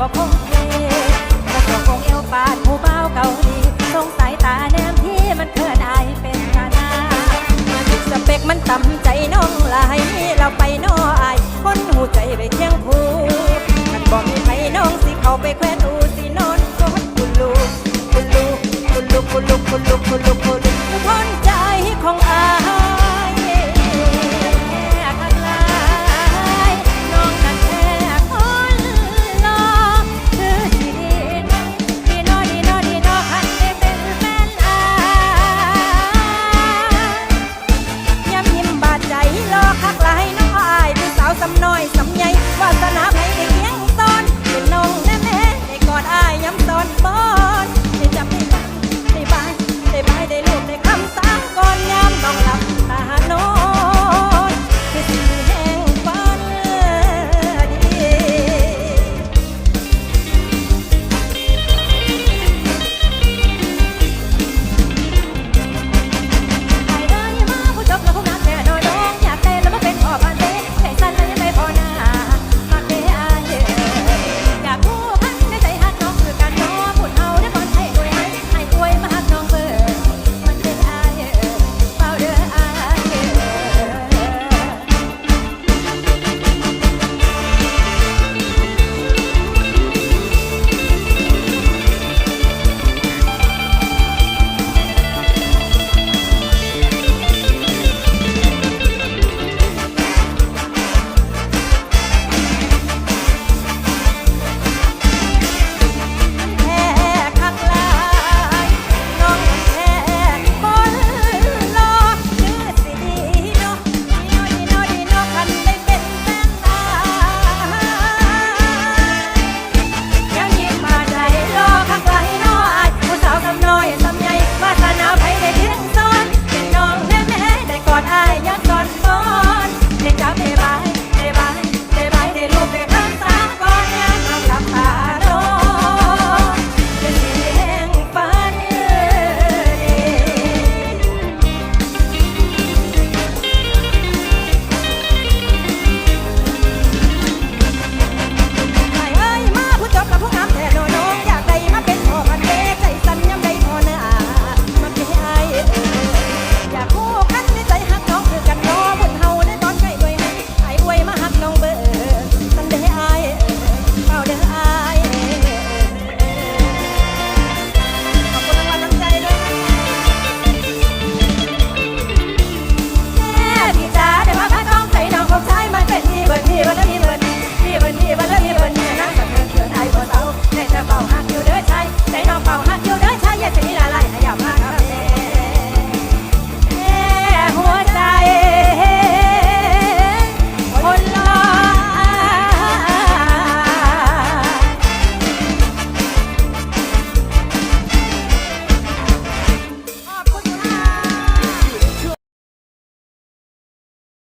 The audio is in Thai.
บ่คงเทแต่ก็คงเอวปาดผู้เบาเก่าดีสงสายตาแนมที่มันเคินอายเป็นนาหน้าสเปกมันต่ำใจน้องลายเราไปน mira